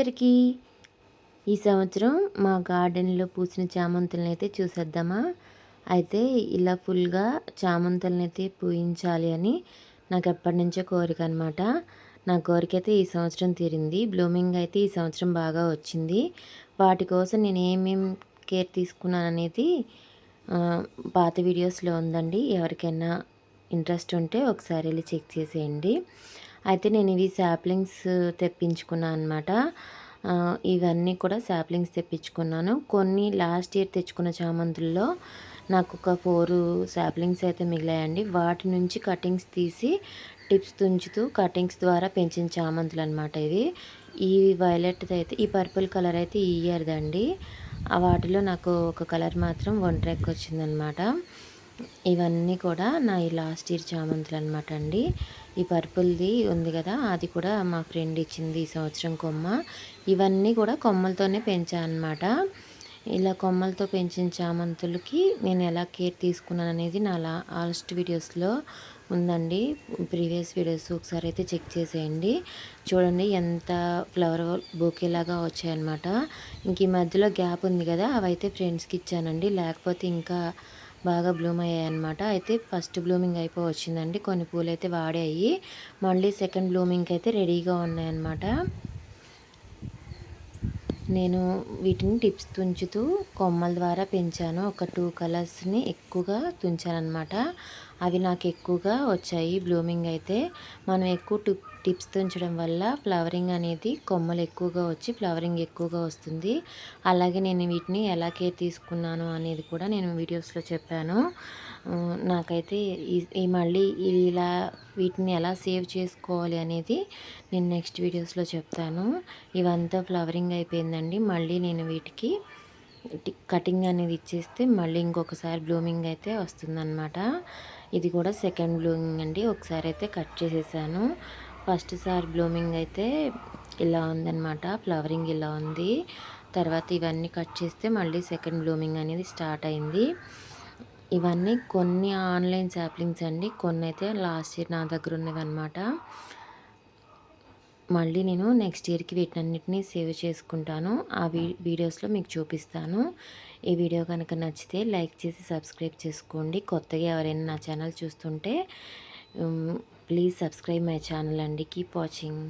అందరికీ ఈ సంవత్సరం మా గార్డెన్లో పూసిన చామంతులను అయితే చూసేద్దామా? అయితే ఇలా ఫుల్గా చామంతులను అయితే పూయించాలి అని నాకు ఎప్పటి నుంచో కోరిక అనమాట నా కోరిక అయితే ఈ సంవత్సరం తీరింది. బ్లూమింగ్ అయితే ఈ సంవత్సరం బాగా వచ్చింది. వాటి కోసం నేను ఏమేమి కేర్ తీసుకున్నాను అనేది పాత వీడియోస్లో ఉందండి. ఎవరికైనా ఇంట్రెస్ట్ ఉంటే ఒకసారి వెళ్ళి చెక్ చేసేయండి. అయితే నేను ఇవి శాప్లింగ్స్ తెప్పించుకున్నాను అనమాట ఇవన్నీ కూడా శాప్లింగ్స్ తెప్పించుకున్నాను. కొన్ని లాస్ట్ ఇయర్ తెచ్చుకున్న చామంతుల్లో నాకు ఒక ఫోర్ శాప్లింగ్స్ అయితే మిగిలాయండి. వాటి నుంచి కటింగ్స్ తీసి టిప్స్ తుంచుతూ కటింగ్స్ ద్వారా పెంచిన చామంతులు అనమాట ఇవి. ఈ వైలెట్ అయితే ఈ పర్పుల్ కలర్ అయితే ఈ ఇయర్దండి వాటిలో నాకు ఒక కలర్ మాత్రం ఒంటరెక్కి వచ్చిందనమాట ఇవన్నీ కూడా నా ఈ లాస్ట్ ఇయర్ చామంతులు అనమాట అండి. ఈ పర్పుల్ది ఉంది కదా అది కూడా మా ఫ్రెండ్ ఇచ్చింది ఈ సంవత్సరం కొమ్మ. ఇవన్నీ కూడా కొమ్మలతోనే పెంచాను ఇలా కొమ్మలతో పెంచిన చామంతులకి నేను ఎలా కేర్ తీసుకున్నాను అనేది నా లాస్ట్ వీడియోస్లో ఉందండి. ప్రీవియస్ వీడియోస్ ఒకసారి అయితే చెక్ చేసేయండి. చూడండి ఎంత ఫ్లవర్ బోకేలాగా వచ్చాయన్నమాట ఇంక ఈ మధ్యలో గ్యాప్ ఉంది కదా అవైతే ఫ్రెండ్స్కి ఇచ్చానండి. లేకపోతే ఇంకా బాగా బ్లూమ్ అయ్యాయి అనమాట అయితే ఫస్ట్ బ్లూమింగ్ అయిపో వచ్చిందండి. కొన్ని పూలు అయితే వాడాయి. మళ్ళీ సెకండ్ బ్లూమింగ్కి అయితే రెడీగా ఉన్నాయన్నమాట. నేను వీటిని టిప్స్ తుంచుతూ కొమ్మల ద్వారా పెంచాను. ఒక టూ కలర్స్ని ఎక్కువగా తుంచాను అనమాట అవి నాకు ఎక్కువగా వచ్చాయి బ్లూమింగ్ అయితే. మనం ఎక్కువ టిప్ టిప్స్ తుంచడం వల్ల ఫ్లవరింగ్ అనేది కొమ్మలు ఎక్కువగా వచ్చి ఫ్లవరింగ్ ఎక్కువగా వస్తుంది. అలాగే నేను వీటిని ఎలా కేర్ తీసుకున్నాను అనేది కూడా నేను వీడియోస్లో చెప్పాను. నాకైతే ఈ మళ్ళీ ఇలా వీటిని ఎలా సేవ్ చేసుకోవాలి అనేది నేను నెక్స్ట్ వీడియోస్లో చెప్తాను. ఇవంతా ఫ్లవరింగ్ అయిపోయిందండి. మళ్ళీ నేను వీటికి కటింగ్ అనేది ఇచ్చేస్తే మళ్ళీ ఇంకొకసారి బ్లూమింగ్ అయితే వస్తుందన్నమాట. ఇది కూడా సెకండ్ బ్లూమింగ్ అండి. ఒకసారి అయితే కట్ చేసేసాను. ఫస్ట్ సార్ బ్లూమింగ్ అయితే ఇలా ఉందన్నమాట. ఫ్లవరింగ్ ఇలా ఉంది. తర్వాత ఇవన్నీ కట్ చేస్తే మళ్ళీ సెకండ్ బ్లూమింగ్ అనేది స్టార్ట్ అయింది. ఇవన్నీ కొన్ని ఆన్లైన్ శాప్లింగ్స్ అండి. కొన్ని అయితే లాస్ట్ ఇయర్ నా దగ్గర ఉన్నవి అనమాట మళ్ళీ నేను నెక్స్ట్ ఇయర్కి వీటన్నిటిని సేవ్ చేసుకుంటాను. ఆ వీడియోస్లో మీకు చూపిస్తాను. ఈ వీడియో కనుక నచ్చితే లైక్ చేసి సబ్స్క్రైబ్ చేసుకోండి. కొత్తగా ఎవరైనా నా ఛానల్ చూస్తుంటే ప్లీజ్ సబ్స్క్రైబ్ మై ఛానల్ అండి కీప్ వాచింగ్